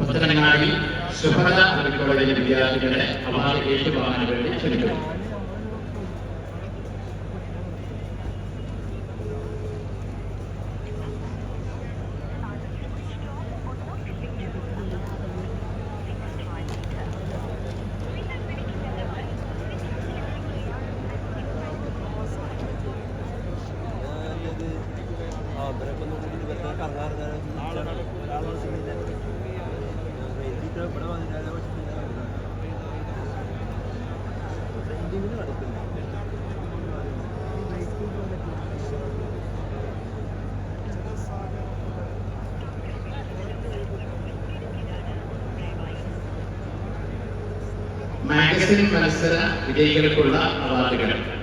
പുത്തനങ്ങാടി സുഭദ്ര കോളേജിലെ വിദ്യാർത്ഥികളെ അവാർഡ് ഏറ്റുവാങ്ങാൻ വേണ്ടി ക്ഷണിക്കുന്നു മാഗസിൻ മത്സര വിജയികൾക്കുള്ള അവാർഡുകൾ.